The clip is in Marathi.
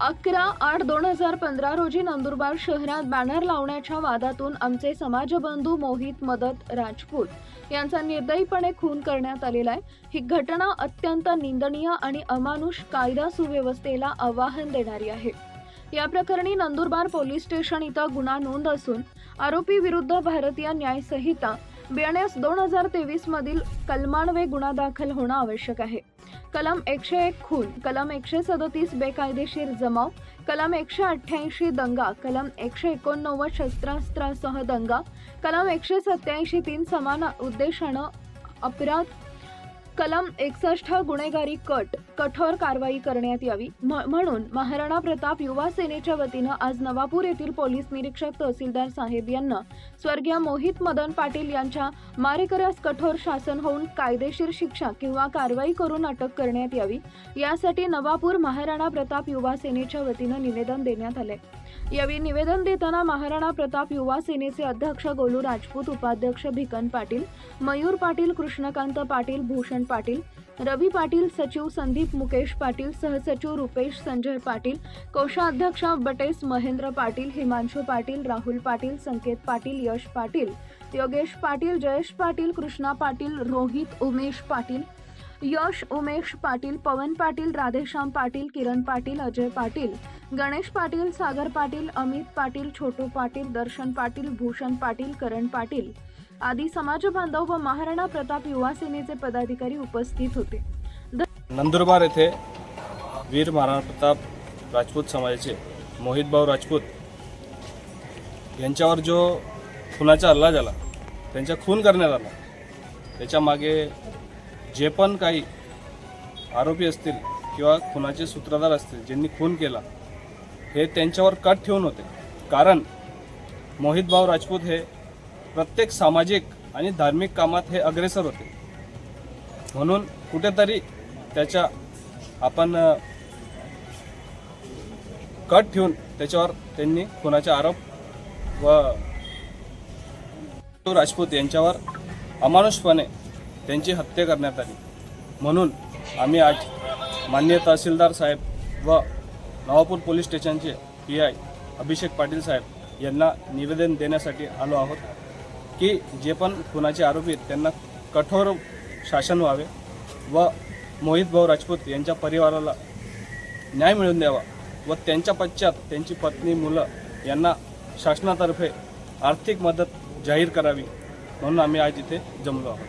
अकरा आठ दोन हजार पंधरा रोजी नंदुरबार शहरात बॅनर लावण्याच्या वादातून आमचे समाजबंधू मोहित मदत राजपूत यांचा निर्दयीपणे खून करण्यात आलेला आहे. ही घटना अत्यंत निंदनीय आणि अमानुष कायदा सुव्यवस्थेला आव्हान देणारी आहे. या प्रकरणी नंदुरबार पोलीस स्टेशन इथं गुन्हा नोंद असून आरोपी विरुद्ध भारतीय न्याय बियाणे दोन हजार तेवीस मधील कलमान्वये गुन्हा दाखल होणं आवश्यक आहे. कलम एकशे एक खून कलम एकशे सदतीस बेकायदेशीर जमाव कलम एकशे अठ्ठ्याऐंशी दंगा कलम एकशे एकोणनव्वद शस्त्रास्त्रासह दंगा कलम एकशे सत्याऐंशी तीन समान उद्देशानं अपराध कलम एकसष्ट गुन्हेगारी कट कठोर कारवाई करण्यात यावी. म्हणून महाराणा प्रताप युवा सेनेच्या वतीनं आज नवापूर येथील पोलीस निरीक्षक तहसीलदार साहेब यांना स्वर्गीय मोहित मदन पाटील यांच्या मारेकऱ्यास कठोर शासन होऊन कायदेशीर शिक्षा किंवा कारवाई करून अटक करण्यात यावी. यासाठी नवापूर महाराणा प्रताप युवा सेनेच्या वतीनं निवेदन देण्यात आले यावेळी निवेदन देताना महाराणा प्रताप युवा सेनेचे अध्यक्ष गोलू राजपूत उपाध्यक्ष भिकन पाटील मयूर पाटील कृष्णकांत पाटील भूषण पाटील रवी पाटील सचिव संदीप मुकेश पाटील सहसचिव रुपेश संजय पाटील कोषाध्यक्ष बटेस महेंद्र पाटील हिमांशू पाटील राहुल पाटील संकेत पाटील यश पाटील योगेश पाटील जयेश पाटील कृष्णा पाटील रोहित उमेश पाटील यश उमेश पाटील पवन पाटील राधेश्याम पाटील किरण पाटील अजय पाटील गणेश पाटील सागर पाटील अमित पाटील छोटू पाटील दर्शन पाटील भूषण पाटील करण पाटील आदी समाज बांधव व महाराणा प्रताप युवा सेनेचे पदाधिकारी उपस्थित होते. नंदुरबार येथे वीर महाराणा प्रताप राजपूत समाजाचे मोहितभाऊ राजपूत यांच्यावर जो खुनाचा हल्ला झाला त्यांचा खून करण्यात आला त्याच्यामागे जे पण काही आरोपी असतील किंवा खुनाचे सूत्रधार असतील ज्यांनी खून केला हे त्यांच्यावर कट ठेवून होते. कारण मोहितभाऊ राजपूत हे प्रत्येक सामाजिक आणि धार्मिक कामात हे अग्रेसर होते. म्हणून कुठेतरी त्याच्या आपण कट ठेवून त्याच्यावर त्यांनी कुणाचा आरोप व राजपूत यांच्यावर अमानुषपणे त्यांची हत्या करण्यात आली. म्हणून आम्ही आज मान्य तहसीलदार साहेब व नवापूर पोलीस स्टेशनचे पी आय अभिषेक पाटील साहेब यांना निवेदन देण्यासाठी आलो आहोत की जे पण खुनाचे आरोपी आहेत त्यांना कठोर शासन व्हावे व मोहित भाऊ राजपूत यांच्या परिवाराला न्याय मिळवून द्यावा व त्यांच्या पश्चात त्यांची पत्नी मुलं यांना शासनातर्फे आर्थिक मदत जाहीर करावी म्हणून आम्ही आज इथे जमलो आहोत.